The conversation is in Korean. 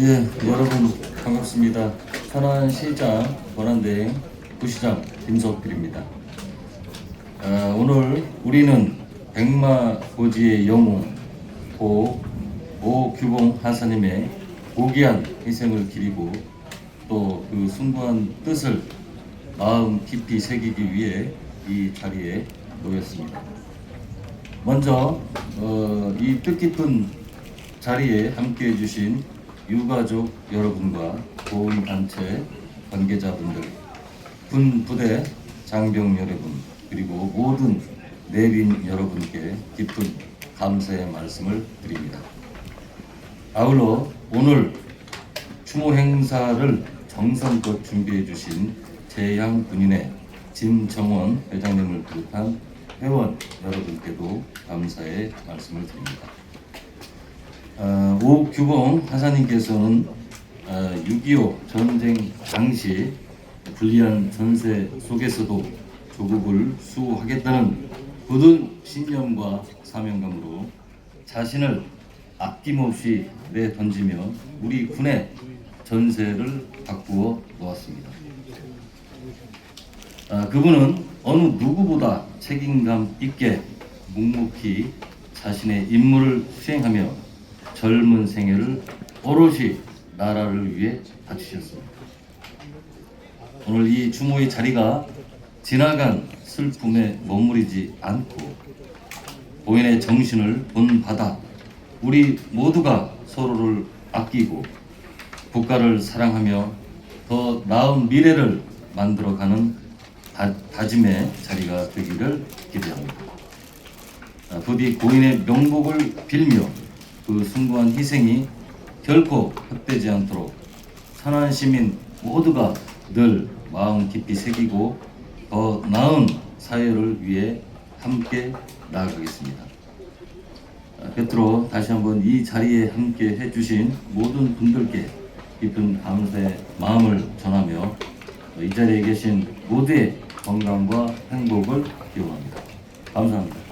예, 여러분 반갑습니다. 천안시장 권한대 부시장 김석필입니다. 아, 오늘 우리는 백마 고지의 영웅 고 오규봉 하사님의 고귀한 희생을 기리고 또 그 숭고한 뜻을 마음 깊이 새기기 위해 이 자리에 모였습니다. 먼저 어, 이 뜻깊은 자리에 함께해 주신 유가족 여러분과 보훈단체 관계자분들, 군 부대 장병 여러분, 그리고 모든 내빈 여러분께 깊은 감사의 말씀을 드립니다. 아울러 오늘 추모 행사를 정성껏 준비해 주신 재양 군인의 진정원 회장님을 비롯한 회원 여러분께도 감사의 말씀을 드립니다. 어, 오규봉 하사님께서는 어, 6.25 전쟁 당시 불리한 전세 속에서도 조국을 수호하겠다는 굳은 신념과 사명감으로 자신을 아낌없이 내던지며 우리 군의 전세를 바꾸어 놓았습니다. 아, 그분은 어느 누구보다 책임감 있게 묵묵히 자신의 임무를 수행하며 젊은 생애를 오롯이 나라를 위해 바치셨습니다. 오늘 이 추모의 자리가 지나간 슬픔에 머무르지 않고 고인의 정신을 본받아 우리 모두가 서로를 아끼고 국가를 사랑하며 더 나은 미래를 만들어가는 다, 다짐의 자리가 되기를 기대합니다. 아, 부디 고인의 명복을 빌며 그 숭고한 희생이 결코 헛되지 않도록 천안 시민 모두가 늘 마음 깊이 새기고 더 나은 사회를 위해 함께 나아가겠습니다. 아, 끝으로 다시 한번 이 자리에 함께 해주신 모든 분들께 깊은 감사의 마음을 전하며 어, 이 자리에 계신 모두의 건강과 행복을 기원합니다. 감사합니다.